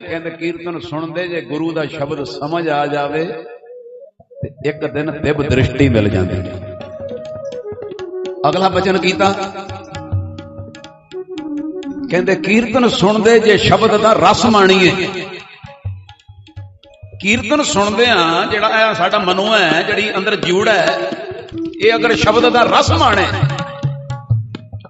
ਕਹਿੰਦੇ ਕੀਰਤਨ ਸੁਣਦੇ ਜੇ ਗੁਰੂ ਦਾ ਸ਼ਬਦ ਸਮਝ ਆ ਜਾਵੇ ਤੇ ਇੱਕ ਦਿਨ ਦਿਵ ਦ੍ਰਿਸ਼ਟੀ ਮਿਲ ਜਾਂਦੀ। ਹੈ ਅਗਲਾ ਬਚਨ ਕੀਤਾ। ਕਹਿੰਦੇ ਕੀਰਤਨ ਸੁਣਦੇ ਜੇ ਸ਼ਬਦ ਦਾ ਰਸ ਮਾਣੀਏ। ਕੀਰਤਨ ਸੁਣਦੇ ਆ ਜਿਹੜਾ ਇਹ ਸਾਡਾ ਮਨੋ ਹੈ, ਜਿਹੜੀ ਅੰਦਰ ਜੂੜ ਹੈ, ਇਹ ਅਗਰ ਸ਼ਬਦ ਦਾ ਰਸ ਮਾਣੇ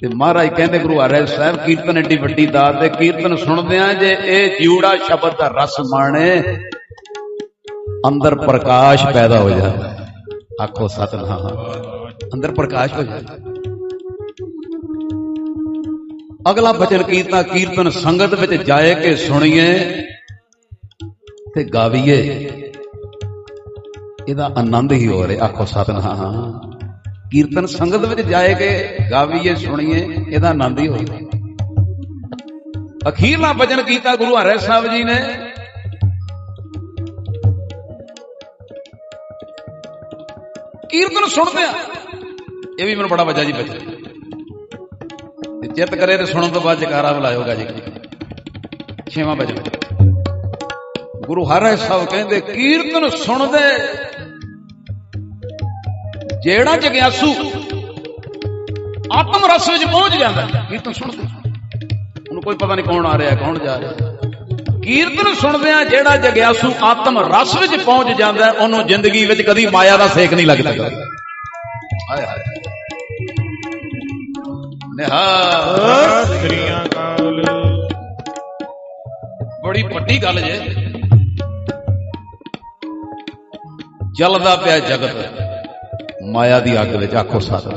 ਤੇ ਮਹਾਰਾਜ ਕਹਿੰਦੇ ਗੁਰੂ ਹਰਿ ਸਾਹਿਬ, ਕੀਰਤਨ ਏਡੀ ਵੱਡੀ ਦਾਤ ਤੇ ਕੀਰਤਨ ਸੁਣਦੇ ਆ ਜੇ ਇਹ ਜੂੜਾ ਸ਼ਬਦ ਦਾ ਰਸ ਮਾਣੇ, ਅੰਦਰ ਪ੍ਰਕਾਸ਼ ਪੈਦਾ ਹੋ ਜਾਂਦਾ ਆਖੋ ਸਤਨਾਮ। ਅੰਦਰ ਪ੍ਰਕਾਸ਼ ਹੋ ਜਾਂਦਾ ਅਗਲਾ ਬਚਨ ਕੀਤਾ ਕੀਰਤਨ ਸੰਗਤ ਵਿੱਚ ਜਾਏ ਕੇ ਸੁਣੀਏ ਤੇ ਗਾਵੀਏ। ਇਹਦਾ ਆਨੰਦ ਹੀ ਹੋ ਰਿਹਾ, ਆਖੋ ਸਤਨਾਮ। ਕੀਰਤਨ ਸੰਗਤ ਵਿੱਚ ਜਾਏ ਕੇ ਗਾਵੀਏ, ਸੁਣੀਏ, ਇਹਦਾ ਆਨੰਦ ਹੀ ਹੋ ਅਖੀਰਲਾ ਭਜਨ ਕੀਤਾ ਗੁਰੂ ਹਰਿ ਸਾਹਿਬ ਜੀ ਨੇ। ਕੀਰਤਨ ਸੁਣਦੇ ਆ। ਇਹ ਵੀ ਮੈਨੂੰ ਬੜਾ ਵੱਜਾ ਜੀ ਬਚਨ ਤੇ ਚਿੱਤ ਕਰੇ ਤੇ ਸੁਣਨ ਤੋਂ ਬਾਅਦ ਜਕਾਰਾ ਬੁਲਾਇਓਗਾ ਜੀ। ਛੇਵਾਂ ਬਚਨ ਗੁਰੂ ਹਰਿ ਸਾਹਿਬ ਕਹਿੰਦੇ, ਕੀਰਤਨ ਸੁਣਦੇ ਜਿਹੜਾ ਜਗਿਆਸੂ ਆਤਮ ਰਸ ਵਿੱਚ ਪਹੁੰਚ ਜਾਂਦਾ ਕੀਰਤਨ ਸੁਣਦੇ ਉਹਨੂੰ ਕੋਈ ਪਤਾ ਨਹੀਂ ਕੌਣ ਆ ਰਿਹਾ, ਕੌਣ ਜਾ ਰਿਹਾ। ਕੀਰਤਨ ਸੁਣਦਿਆਂ ਜਿਹੜਾ ਜਗਿਆਸੂ ਆਤਮ ਰਸ ਵਿੱਚ ਪਹੁੰਚ ਜਾਂਦਾ ਉਹਨੂੰ ਜ਼ਿੰਦਗੀ ਵਿੱਚ ਕਦੀ ਮਾਇਆ ਦਾ ਸੇਕ ਨਹੀਂ ਲੱਗਦਾ। ਹਾਏ ਹਾਏ। ਨਿਹਾਲ। ਸ੍ਰੀਆਂ ਕਾਲ ਬੜੀ ਵੱਡੀ ਗੱਲ ਜੇ। ਜਲਦਾ ਪਿਆ ਜਗਤ। ਮਾਇਆ ਦੀ ਅੱਗ ਵਿੱਚ ਆਖੋ ਸਤ।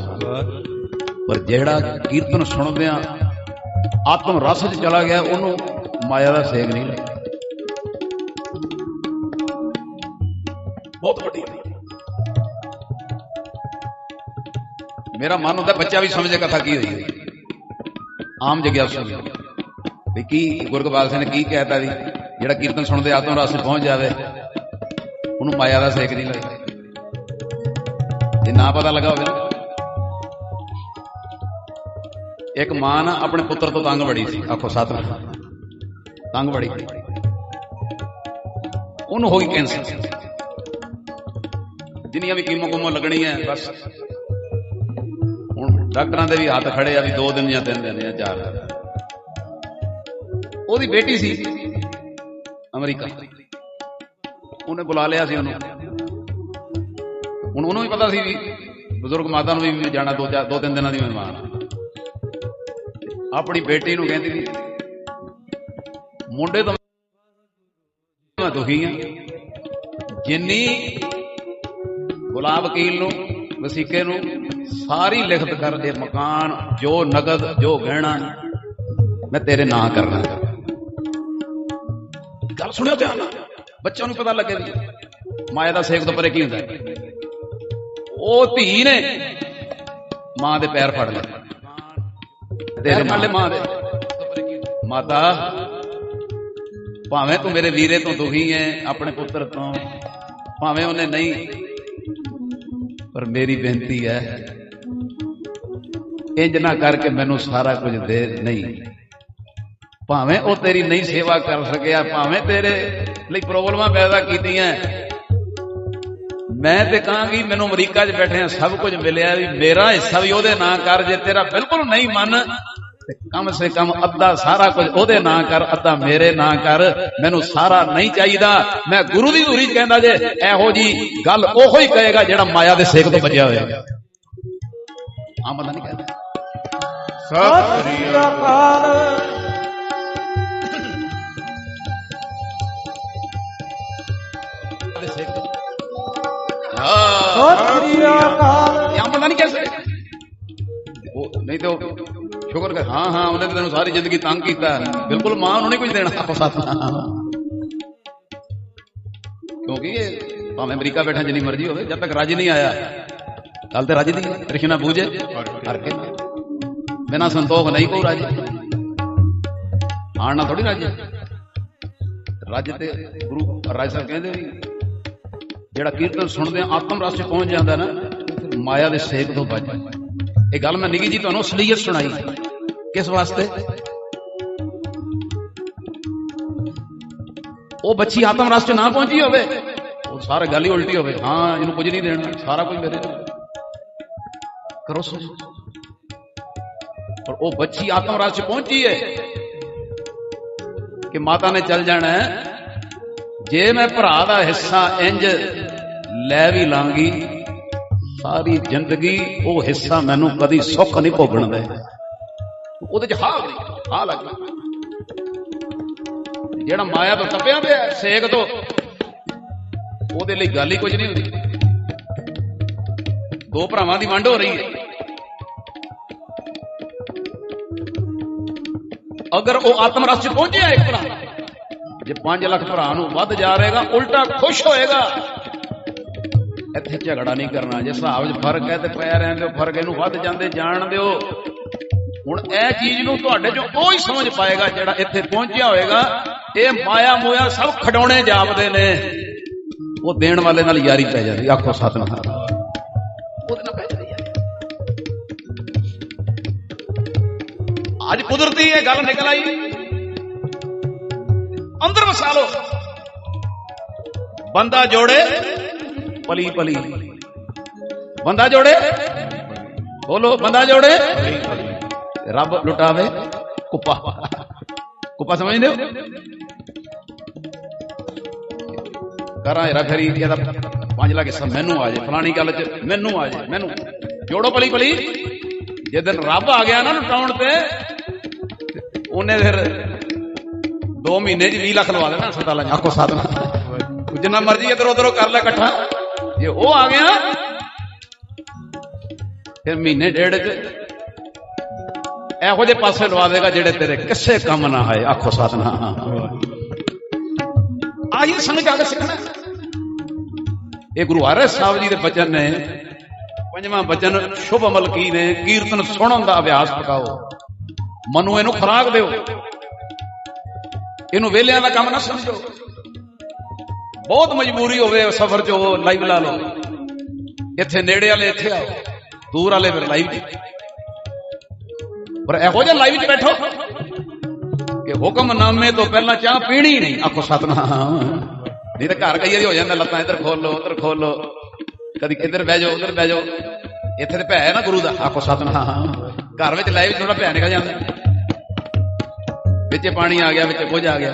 ਪਰ ਜਿਹੜਾ ਕੀਰਤਨ ਸੁਣਦੇ ਆ ਆਤਮ ਰਸ 'ਚ ਚਲਾ ਗਿਆ, ਉਹਨੂੰ ਮਾਇਆ ਦਾ ਸੇਕ ਨਹੀਂ ਲੱਗਦਾ ਬਹੁਤ ਵੱਡੀ ਮੇਰਾ ਮਨ ਹੁੰਦਾ ਬੱਚਾ ਵੀ ਸਮਝੇ ਕਥਾ ਕੀ ਹੋਈ ਹੈ। ਆਮ ਜਗਿਆਸੂ ਵੀ। ਵੀ ਕੀ ਗੁਰਗੋਬਿੰਦ ਸਿੰਘ ਨੇ ਕੀ ਕਹਿਤਾ ਵੀ ਜਿਹੜਾ ਕੀਰਤਨ ਸੁਣਦੇ ਆਤਮ ਰਸ 'ਚ ਪਹੁੰਚ ਜਾਵੇ, ਉਹਨੂੰ ਮਾਇਆ ਦਾ ਸੇਕ ਨਹੀਂ ਲੱਗਦਾ। ਜੇ ਨਾ ਪਤਾ ਲੱਗਾ ਹੋਵੇ ਨਾ। ਇੱਕ ਮਾਂ ਨਾ ਆਪਣੇ ਪੁੱਤਰ ਤੋਂ ਤੰਗ ਬੜੀ ਸੀ। ਆਖੋ ਸਤਿ ਤੰਗ ਬੜੀ। ਉਹਨੂੰ ਹੋ ਗਈ ਕੈਂਸਰ। ਜਿੰਨੀਆਂ ਵੀ ਕੀਮੋ ਕੁਮੋ ਲੱਗਣੀਆਂ, ਬਸ। ਹੁਣ ਡਾਕਟਰਾਂ ਦੇ ਵੀ ਹੱਥ ਖੜੇ ਆ ਵੀ 2 ਦਿਨ ਜਾਂ 3 ਦਿਨ ਜਾਂ 4 ਦਿਨ। ਉਹਦੀ ਬੇਟੀ ਸੀ। ਅਮਰੀਕਾ। ਉਹਨੇ ਬੁਲਾ ਲਿਆ ਸੀ ਉਹਨੂੰ। ਹੁਣ ਉਹਨੂੰ ਵੀ ਪਤਾ ਸੀ ਵੀ ਬਜ਼ੁਰਗ ਮਾਤਾ ਨੂੰ ਵੀ ਮੈਂ ਜਾਣਾ ਦੋ ਚਾਰ ਦੋ ਤਿੰਨ ਦਿਨਾਂ ਦੀ ਮਹਿਮਾਨ ਆਪਣੀ ਬੇਟੀ ਨੂੰ ਕਹਿੰਦੀ ਵੀ ਮੁੰਡੇ ਤੋਂ ਮੈਂ ਦੁਖੀ ਆ। ਜਿੰਨੀ ਗੁਲਾਬ ਵਕੀਲ ਨੂੰ, ਵਸੀਕੇ ਨੂੰ ਸਾਰੀ ਲਿਖਤ ਕਰ ਦੇ ਮਕਾਨ, ਜੋ ਨਗਦ, ਜੋ ਗਹਿਣਾ, ਮੈਂ ਤੇਰੇ ਨਾਂ ਕਰਨਾ ਗੱਲ ਸੁਣਿਓ ਧਿਆਨ ਨਾਲ। ਬੱਚਿਆਂ ਨੂੰ ਪਤਾ ਲੱਗੇ ਮਾਇਆ ਦਾ ਸੇਕ ਤੋਂ ਪਰੇ ਕੀ ਹੁੰਦਾ ਹੈ। ਉਹ ਧੀ ਨੇ। ਮਾਂ ਦੇ ਪੈਰ ਫੜ ਲਏ। ਤੇਰੇ ਮਾਲੇ ਮਾਂ ਦੇ। ਮਾਤਾ ਭਾਵੇਂ ਤੂੰ ਮੇਰੇ ਵੀਰੇ ਤੋਂ ਦੁਖੀ ਹੈ ਆਪਣੇ ਪੁੱਤਰ ਤੋਂ ਭਾਵੇਂ ਉਹਨੇ ਨਹੀਂ ਪਰ ਮੇਰੀ ਬੇਨਤੀ ਹੈ ਇੰਜ ਨਾ ਕਰਕੇ ਮੈਨੂੰ ਸਾਰਾ ਕੁਝ ਦੇ ਨਹੀਂ। ਭਾਵੇਂ ਉਹ ਤੇਰੀ ਨਹੀਂ ਸੇਵਾ ਕਰ ਸਕਿਆ ਭਾਵੇਂ ਤੇਰੇ ਲਈ ਪ੍ਰੋਬਲਮਾਂ ਪੈਦਾ ਕੀਤੀਆਂ ਮੈਂ ਤੇ ਕਹਾਂਗੀ, ਮੈਨੂੰ ਅਮਰੀਕਾ 'ਚ ਬੈਠਿਆਂ ਸਭ ਕੁਝ ਮਿਲਿਆ ਵੀ ਮੇਰਾ ਹਿੱਸਾ ਵੀ ਉਹਦੇ ਨਾਂ ਕਰ, ਜੇ ਤੇਰਾ ਬਿਲਕੁਲ ਨਹੀਂ ਮਨ, ਤੇ ਕਮ ਸੇ ਕਮ ਅੱਧਾ ਸਾਰਾ ਕੁਝ ਉਹਦੇ ਨਾਂ ਕਰ, ਅੱਧਾ ਮੇਰੇ ਨਾਂ ਕਰ, ਮੈਨੂੰ ਸਾਰਾ ਨਹੀਂ ਚਾਹੀਦਾ। ਮੈਂ ਗੁਰੂ ਦੀ ਧੂਰੀ ਕਹਿੰਦਾ ਜੇ, ਇਹੋ ਜੀ ਗੱਲ ਉਹੋ ਹੀ ਕਹੇਗਾ ਜਿਹੜਾ ਮਾਇਆ ਦੇ ਸੇਕ ਤੋਂ ਬਚਿਆ ਹੋਇਆ। ਆਮ ਨਹੀਂ ਕਹਿੰਦਾ। ਸਤਿ ਸ੍ਰੀ ਅਕਾਲ। ਸਤਿ ਸ੍ਰੀ ਅਕਾਲ। ਇਹ ਆਮ ਨਹੀਂ ਕਹਿ ਉਹ ਨਹੀਂ ਤੇ ਸ਼ੁਕਰ ਕਰ, ਹਾਂ ਹਾਂ, ਉਹਨੇ ਤੈਨੂੰ ਸਾਰੀ ਜ਼ਿੰਦਗੀ ਤੰਗ ਕੀਤਾ। ਬਿਲਕੁਲ ਮਾਂ ਨੂੰ ਨਹੀਂ ਕੁਝ ਦੇਣਾ ਆਪੋ ਸਾਥ ਕਿਉਂਕਿ ਇਹ ਭਾਵੇਂ ਅਮਰੀਕਾ ਬੈਠਾ ਜਿੰਨੀ ਮਰਜ਼ੀ ਹੋਵੇ, ਜਦ ਤੱਕ ਰਾਜੀ ਨਹੀਂ ਆਇਆ ਕੱਲ ਤੇ ਰਾਜੀ ਦੀ ਤ੍ਰਿਸ਼ਨਾ ਬੂਝੇ, ਹਰ ਕੇ। ਬਿਨਾ ਸੰਤੋਖ ਨਹੀਂ ਕੋ ਰਾਜੀ। ਆਣ ਨਾ ਥੋੜੀ ਰਾਜੀ। ਰਾਜ ਤੇ ਗੁਰੂ ਰਾਜ ਸਾਹਿਬ ਕਹਿੰਦੇ ਵੀ ਜਿਹੜਾ ਕੀਰਤਨ ਸੁਣਦੇ ਆ, ਆਤਮ ਰਸ ਚ ਪਹੁੰਚ ਜਾਂਦਾ ਨਾ, ਮਾਇਆ ਦੇ ਸੇਕ ਤੋਂ ਬਚ ਇਹ ਗੱਲ ਮੈਂ ਨਿੱਗੀ ਜੀ ਤੁਹਾਨੂੰ ਅਸਲੀਅਤ ਸੁਣਾਈ। ਕਿਸ ਵਾਸਤੇ? ਉਹ ਬੱਚੀ ਆਤਮ ਰਸ ਚ ਨਾ ਪਹੁੰਚੀ ਹੋਵੇ, ਉਹ ਸਾਰਾ ਗੱਲ ਹੀ ਉਲਟੀ ਹੋਵੇ। ਹਾਂ, ਇਹਨੂੰ ਕੁਝ ਨਹੀਂ ਦੇਣਾ ਸਾਰਾ ਕੁਝ ਮੇਰੇ ਕੋਲ ਕਰੋ ਸੋ। ਪਰ ਉਹ ਬੱਚੀ ਆਤਮ ਰਸ ਚ ਪਹੁੰਚੀ ਹੈ ਕਿ ਮਾਤਾ ਨੇ ਚੱਲ ਜਾਣਾ ਹੈ। ਜੇ ਮੈਂ ਭਰਾ ਦਾ ਹਿੱਸਾ ਇੰਜ ਲੈ ਵੀ ਲਾਂਗੀ, ਸਾਰੀ ਜ਼ਿੰਦਗੀ ਉਹ ਹਿੱਸਾ ਮੈਨੂੰ ਕਦੀ ਸੁੱਖ ਨਹੀਂ ਭੋਗਣ ਦੇ। ਉਹਦੇ ਚ ਹਾਲ ਨਹੀਂ, ਹਾਲ ਲੱਗ ਜਿਹੜਾ ਮਾਇਆ ਤੋਂ ਤੱਪਿਆ ਪਿਆ, ਸੇਕ ਤੋਂ, ਉਹਦੇ ਲਈ ਗੱਲ ਹੀ ਕੁਝ ਨਹੀਂ ਹੁੰਦੀ। ਦੋ ਭਰਾਵਾਂ ਦੀ ਵੰਡ ਹੋ ਰਹੀ ਹੈ। ਅਗਰ ਉਹ ਆਤਮ ਰਸ ਚ ਪਹੁੰਚਿਆ ਇੱਕ ਭਰਾ ਜੇ 5 ਲੱਖ ਭਰਾ ਨੂੰ ਵੱਧ ਜਾ ਰਹੇਗਾ ਉਲਟਾ ਖੁਸ਼ ਹੋਏਗਾ। ਇੱਥੇ ਝਗੜਾ ਨਹੀਂ ਕਰਨਾ, ਜੇ ਹਿਸਾਬ 'ਚ ਫ਼ਰਕ ਹੈ ਤੇ ਪੈ ਰਹਿਣ ਦਿਓ ਫ਼ਰਕ ਇਹਨੂੰ ਵੱਧ ਜਾਂਦੇ ਜਾਣ ਦਿਓ। ਹੁਣ ਇਹ ਚੀਜ਼ ਨੂੰ ਤੁਹਾਡੇ ਚੋਂ ਉਹ ਹੀ ਸਮਝ ਪਾਏਗਾ ਜਿਹੜਾ ਇੱਥੇ ਪਹੁੰਚਿਆ ਹੋਏਗਾ। ਇਹ ਮਾਇਆ ਮੋਇਆ ਸਭ ਖਡਾਉਣੇ ਜਾਪਦੇ ਨੇ। ਉਹ ਦੇਣ ਵਾਲੇ ਨਾਲ ਯਾਰੀ ਪੈ ਜਾਂਦੀ, ਆਖੋ ਸਤਨਾਮ। ਉਹਦੇ ਨਾਲ ਪੈ ਜਾਂਦੀ ਅੱਜ ਕੁਦਰਤੀ ਇਹ ਗੱਲ ਨਿਕਲ ਆਈ। ਅੰਦਰ ਵਸਾ ਲੋ ਬੰਦਾ ਜੋੜੇ, ਪਲੀ ਪਲੀ। ਬੰਦਾ ਜੋੜੇ, ਬੋਲੋ, ਬੰਦਾ ਜੋੜੇ। ਰੱਬ ਲੁਟਾਵੇ ਕੁੱਪਾ। ਕੁੱਪਾ ਸਮਝਦੇ ਹੋ? ਕਰਾਂ ਇਹਦਾ ਖਰੀ ਇਹਦਾ 5 ਲੱਖ ਹਿੱਸਾ ਮੈਨੂੰ ਆ ਜਾਏ ਫਲਾਣੀ ਗੱਲ 'ਚ ਮੈਨੂੰ ਆ ਜਾਏ ਮੈਨੂੰ। ਜੋੜੋ ਪਲੀ ਪਲੀ। ਜੇ ਦਿਨ ਰੱਬ ਆ ਗਿਆ ਨਾ ਲੁਟਾਉਣ ਤੇ, ਉਹਨੇ ਫਿਰ 2 ਮਹੀਨੇ 'ਚ 20 ਲੱਖ ਲਵਾ ਦੇਣਾ ਹਸਪਤਾਲਾਂ 'ਚ। ਆਖੋ ਸਾਧਨਾ। ਜਿੰਨਾ ਮਰਜ਼ੀ ਇਧਰ ਉਧਰੋਂ ਕਰ ਲੈ ਇਕੱਠਾ। ਜੇ ਉਹ ਆ ਗਿਆ ਫਿਰ ਮਹੀਨੇ ਡੇਢ 'ਚ ਇਹੋ ਜਿਹੇ ਪਾਸੇ ਲਵਾ ਦੇਗਾ ਜਿਹੜੇ ਤੇਰੇ ਕਿਸੇ ਕੰਮ ਨਾ ਆਏ। ਆਖੋ ਸਾਧਨਾ। ਆਹੀ ਸੰਗ ਜਾ ਕੇ ਸਿੱਖਣਾ। ਇਹ ਗੁਰੂ ਹਰਿ ਸਾਹਿਬ ਜੀ ਦੇ ਬਚਨ ਨੇ ਪੰਜਵਾਂ ਬਚਨ ਸ਼ੁਭ ਅਮਲ ਕੀ ਨੇ ਕੀਰਤਨ ਸੁਣਨ ਦਾ ਅਭਿਆਸ ਪਕਾਓ। ਮਨੂ ਇਹਨੂੰ ਖੁਰਾਕ ਦਿਓ। ਇਹਨੂੰ ਵੇਲਿਆਂ ਦਾ ਕੰਮ ਨਾ ਸਮਝੋ। ਬਹੁਤ ਮਜਬੂਰੀ ਹੋਵੇ ਸਫ਼ਰ 'ਚ ਉਹ ਲਾਈਵ ਲਾ ਲਓ। ਇੱਥੇ ਨੇੜੇ ਵਾਲੇ ਇੱਥੇ ਆਓ, ਦੂਰ ਵਾਲੇ ਫਿਰ ਲਾਈਵ ਪਰ ਇਹੋ ਜਿਹਾ ਲਾਈਵ 'ਚ ਬੈਠੋ ਕਿ ਹੁਕਮਨਾਮੇ ਤੋਂ ਪਹਿਲਾਂ ਚਾਹ ਪੀਣੀ ਨਹੀਂ। ਆਖੋ ਸਤਨਾਮ। ਨਹੀਂ ਤਾਂ ਘਰ ਕਈ ਵਾਰੀ ਹੋ ਜਾਂਦਾ, ਲੱਤਾਂ ਇੱਧਰ ਖੋਲੋ, ਉੱਧਰ ਖੋਲੋ। ਕਦੀ ਇੱਧਰ ਬਹਿ ਜਾਓ, ਉੱਧਰ ਬਹਿ ਜਾਓ। ਇੱਥੇ ਤੇ ਭੈ ਹੈ ਨਾ ਗੁਰੂ ਦਾ। ਆਖੋ ਸਤਨਾਮ। ਘਰ ਵਿੱਚ ਲਾਈਵ ਥੋੜਾ ਭੈ ਨਿਕਲ ਜਾਂਦਾ। ਵਿੱਚ ਪਾਣੀ ਆ ਗਿਆ, ਵਿੱਚ ਕੁਝ ਆ ਗਿਆ।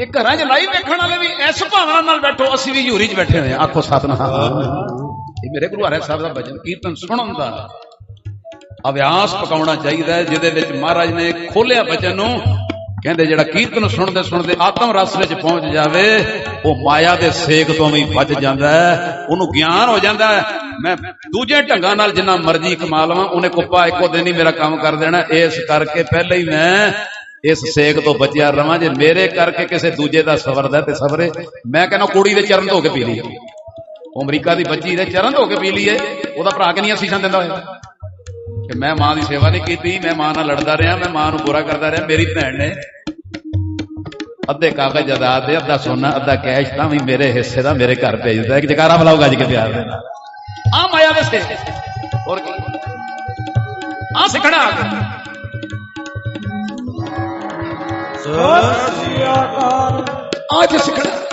ਇਹ ਘਰਾਂ 'ਚ ਲਾਈਵ ਵੇਖਣ ਵਾਲੇ ਵੀ ਇਸ ਭਾਵਨਾ ਨਾਲ ਬੈਠੋ, ਅਸੀਂ ਵੀ ਹਜ਼ੂਰੀ 'ਚ ਬੈਠੇ ਹੋਏ ਆ ਆਖੋ ਸਤਨਾਮ। ਇਹ ਮੇਰੇ ਗੁਰੂ ਹਰਿ ਸਾਹਿਬ ਦਾ ਭਜਨ, ਕੀਰਤਨ ਸੁਣਨ ਦਾ। ਅਭਿਆਸ ਪਕਾਉਣਾ ਚਾਹੀਦਾ ਹੈ, ਜਿਹਦੇ ਵਿੱਚ ਮਹਾਰਾਜ ਨੇ ਖੋਲਿਆ ਬਚਨ ਨੂੰ। ਕਹਿੰਦੇ ਜਿਹੜਾ ਕੀਰਤਨ ਸੁਣਦੇ ਸੁਣਦੇ ਆਤਮ ਰਸ ਵਿੱਚ ਪਹੁੰਚ ਜਾਵੇ, ਉਹ ਮਾਇਆ ਦੇ ਸੇਕ ਤੋਂ ਵੀ ਬਚ ਜਾਂਦਾ ਹੈ, ਉਹਨੂੰ ਗਿਆਨ ਹੋ ਜਾਂਦਾ ਹੈ। ਮੈਂ ਦੂਜੇ ਢੰਗਾਂ ਨਾਲ ਜਿੰਨਾ ਮਰਜ਼ੀ ਕਮਾ ਲਵਾਂ, ਉਹਨੇ ਕੁੱਪਾ ਇੱਕੋ ਦਿਨ ਹੀ ਮੇਰਾ ਕੰਮ ਕਰ ਦੇਣਾ। ਇਸ ਕਰਕੇ ਪਹਿਲੇ ਹੀ ਮੈਂ ਇਸ ਸੇਕ ਤੋਂ ਬਚਿਆ ਰਵਾਂ। ਜੇ ਮੇਰੇ ਕਰਕੇ ਕਿਸੇ ਦੂਜੇ ਦਾ ਸਵਰਦਾ ਤੇ ਸਵਰੇ ਮੈਂ ਕਹਿੰਦਾ ਕੁੜੀ ਦੇ ਚਰਨ ਧੋ ਕੇ ਪੀ ਲਈ। ਉਹ ਅਮਰੀਕਾ ਦੀ ਬੱਚੀ ਦੇ ਚਰਨ ਧੋ ਕੇ ਪੀ ਲਈਏ ਉਹਦਾ ਭਰਾ ਕਿ ਕਿੰਨੀਆਂ ਸੀਸਾਂ ਦਿੰਦਾ ਹੋਇਆ। ਕਿ ਮੈਂ ਮਾਂ ਦੀ ਸੇਵਾ ਨਹੀਂ ਕੀਤੀ, ਮੈਂ ਮਾਂ ਨਾਲ ਲੜਦਾ ਰਿਹਾ, ਮੈਂ ਮਾਂ ਨੂੰ ਬੁਰਾ ਕਰਦਾ ਰਿਹਾ। ਮੇਰੀ ਭੈਣ ਨੇ ਅੱਧੇ ਕਾਗਜ਼ ਜਦਾਦ ਦੇ, ਅੱਧਾ ਸੋਨਾ, ਅੱਧਾ ਕੈਸ਼ ਤਾਂ ਵੀ ਮੇਰੇ ਹਿੱਸੇ ਦਾ ਮੇਰੇ ਘਰ ਭੇਜਦਾ ਇੱਕ ਜਕਾਰਾ ਬੁਲਾਓ ਗੱਜ ਕੇ ਪਿਆਰ ਦੇ ਨਾਲ। ਆ ਮਾਇਆ ਦੇ ਸੇ ਹੋਰ ਕੀ? ਆ ਸਿੱਖਣਾ। ਸਤਿ ਸ੍ਰੀ ਅਕਾਲ। ਅੱਜ ਸਿੱਖਣਾ।